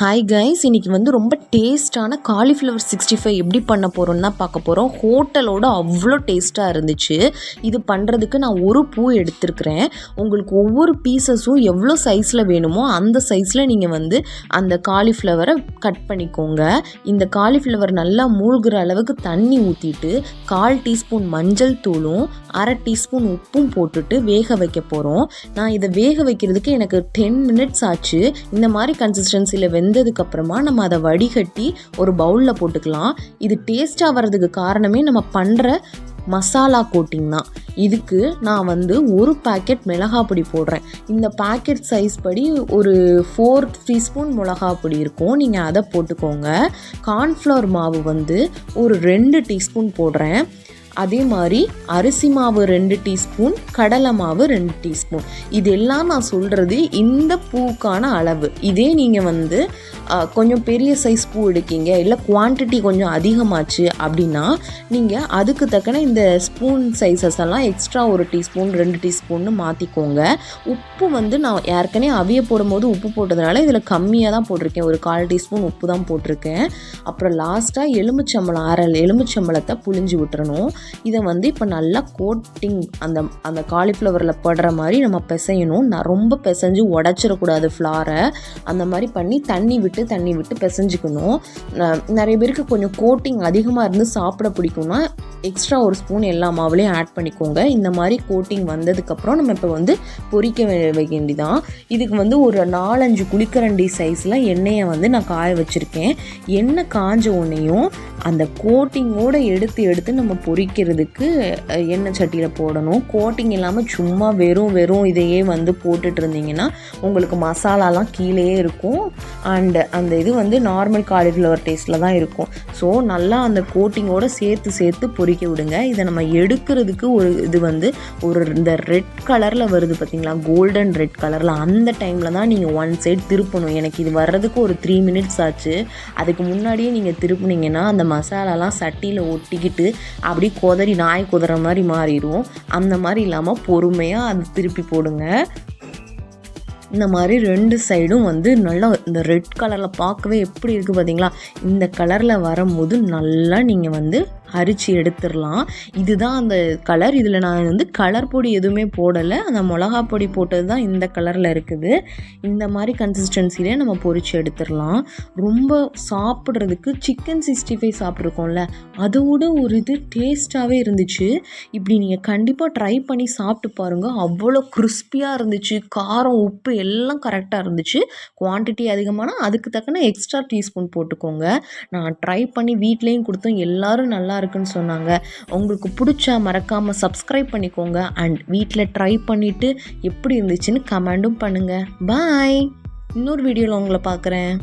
Hi guys இன்றைக்கி வந்து ரொம்ப டேஸ்ட்டான காலிஃப்ளவர் சிக்ஸ்டி ஃபைவ் எப்படி பண்ண போகிறோம்னு தான் பார்க்க போகிறோம் ஹோட்டலோட அவ்வளோ டேஸ்ட்டாக இருந்துச்சு. இது பண்ணுறதுக்கு நான் ஒரு பூ எடுத்துருக்குறேன். உங்களுக்கு ஒவ்வொரு பீசஸும் எவ்வளோ சைஸில் வேணுமோ அந்த சைஸில் நீங்கள் வந்து அந்த காலிஃப்ளவரை கட் பண்ணிக்கோங்க. இந்த காலிஃப்ளவர் நல்லா மூழ்கிற அளவுக்கு தண்ணி ஊற்றிட்டு கால் டீஸ்பூன் மஞ்சள் தூளும் அரை டீஸ்பூன் உப்பும் போட்டுட்டு வேக வைக்க போகிறோம் நான் இதை வேக வைக்கிறதுக்கு எனக்கு டென் மினிட்ஸ் ஆச்சு. இந்த மாதிரி கன்சிஸ்டன்சியில் வெந்ததுக்கப்புறமா நம்ம அதை வடிகட்டி ஒரு பவுலில் போட்டுக்கலாம். இது டேஸ்ட்டாக வர்றதுக்கு காரணமே நம்ம பண்ணுற மசாலா கோட்டிங் தான். இதுக்கு நான் வந்து ஒரு பேக்கெட் மிளகா பொடி போடுறேன். இந்த பேக்கெட் சைஸ் படி ஒரு ஃபோர் டீஸ்பூன் மிளகா பொடி இருக்கும். நீங்கள் அதை போட்டுக்கோங்க. கார்ன்ஃப்ளவர் மாவு வந்து ஒரு ரெண்டு டீஸ்பூன் போடுறேன். அதே மாதிரி அரிசி மாவு ரெண்டு டீஸ்பூன் கடலை மாவு ரெண்டு டீஸ்பூன். இது எல்லாம் நான் சொல்கிறது இந்த பூக்கான அளவு. இதே நீங்கள் வந்து கொஞ்சம் பெரிய சைஸ் பூ எடுக்கீங்க இல்லை குவான்டிட்டி கொஞ்சம் அதிகமாச்சு அப்படின்னா நீங்கள் அதுக்கு தக்கன இந்த ஸ்பூன் சைஸஸ் எல்லாம் எக்ஸ்ட்ரா ஒரு டீஸ்பூன் ரெண்டு டீஸ்பூன்னு மாற்றிக்கோங்க உப்பு வந்து நான் ஏற்கனவே அவிய போடும்போது உப்பு போட்டதுனால இதில் கம்மியாக தான் போட்டிருக்கேன். ஒரு கால் டீஸ்பூன் உப்பு தான் போட்டிருக்கேன். அப்புறம் லாஸ்ட்டாக எலுமிச்சம்பளம் அரை எலுமிச்சம்பழத்தை புழிஞ்சு விட்டுறணும். இதை வந்து இப்போ நல்லா கோட்டிங் அந்த அந்த காலிஃப்ளவரில் படுற மாதிரி நம்ம பிசையணும். நான் ரொம்ப பிசைஞ்சு உடச்சிடக்கூடாது ஃப்ளாரை அந்த மாதிரி பண்ணி தண்ணி விட்டு தண்ணி விட்டு பிசைஞ்சிக்கணும். நிறைய பேருக்கு கொஞ்சம் கோட்டிங் அதிகமாக இருந்து சாப்பிட பிடிக்கும்னா எக்ஸ்ட்ரா ஒரு ஸ்பூன் எல்லா மாவுலேயும் ஆட் பண்ணிக்கோங்க. இந்த மாதிரி கோட்டிங் வந்ததுக்கப்புறம் நம்ம இப்போ வந்து பொறிக்க வேண்டிதான் இதுக்கு வந்து ஒரு நாலஞ்சு குளிக்கரண்டி சைஸில் எண்ணெயை வந்து நான் காய வச்சுருக்கேன். எண்ணெய் காஞ்ச உடனேயும் அந்த கோட்டிங்கோடு எடுத்து எடுத்து நம்ம பொரிக்கிறதுக்கு எண்ணெய் சட்டியில் போடணும். கோட்டிங் இல்லாமல் சும்மா வெறும் வெறும் இதையே வந்து போட்டுட்டு இருந்தீங்கன்னா உங்களுக்கு மசாலாலாம் கீழே இருக்கும். அண்டு அந்த இது வந்து நார்மல் காலிஃப்ளவர் டேஸ்ட்டில் தான் இருக்கும். ஸோ நல்லா அந்த கோட்டிங்கோடு சேர்த்து சேர்த்து பொரிக்க விடுங்க. இதை நம்ம எடுக்கிறதுக்கு ஒரு இது வந்து ஒரு இந்த ரெட் கலரில் வருது பார்த்தீங்களா கோல்டன் ரெட் கலரில் அந்த டைமில் தான் நீங்கள் ஒன் சைட் திருப்பணும். எனக்கு இது வர்றதுக்கு ஒரு த்ரீ மினிட்ஸ் ஆச்சு. அதுக்கு முன்னாடியே நீங்கள் திருப்புனீங்கன்னா அந்த மசாலாலாம் சட்டியில் ஒட்டிக்கிட்டு அப்படி குதறி நாய் குதிர மாதிரி மாறிடும். அந்த மாதிரி இல்லாமல் பொறுமையாக அது திருப்பி போடுங்க. இந்த மாதிரி ரெண்டு சைடும் வந்து நல்லா இந்த ரெட் கலரில் பார்க்கவே எப்படி இருக்குது பார்த்தீங்களா இந்த கலரில் வரும்போது நல்லா நீங்கள் வந்து அரிச்சு எடுத்துடலாம். இதுதான் அந்த கலர் இதில் நான் வந்து கலர் பொடி எதுவுமே போடலை. அந்த மிளகா பொடி போட்டது தான் இந்த கலரில் இருக்குது. இந்த மாதிரி கன்சிஸ்டன்சிலே நம்ம பொறிச்சு எடுத்துடலாம். ரொம்ப சாப்பிட்றதுக்கு சிக்கன் சிக்ஸ்டி ஃபைவ் சாப்பிட்ருக்கோம்ல அதோட ஒரு இது டேஸ்ட்டாகவே இருந்துச்சு. இப்படி நீங்கள் கண்டிப்பாக ட்ரை பண்ணி சாப்பிட்டு பாருங்கள் அவ்வளோ கிறிஸ்பியாக இருந்துச்சு. காரம் உப்பு எல்லாம் கரெக்டாக இருந்துச்சு. குவான்டிட்டி அதிகமானால் அதுக்கு தக்கன எக்ஸ்ட்ரா டீஸ்பூன் போட்டுக்கோங்க. நான் ட்ரை பண்ணி வீட்லேயும் கொடுத்தோம் எல்லோரும் நல்லா இருக்குன்னு சொன்னாங்க. உங்களுக்கு பிடிச்சா மறக்காமல் சப்ஸ்கிரைப் பண்ணிக்கோங்க. அண்ட் வீட்டில் ட்ரை பண்ணிவிட்டு எப்படி இருந்துச்சுன்னு கமெண்டும் பண்ணுங்கள் பாய் இன்னொரு வீடியோவில் உங்களை பார்க்குறேன்.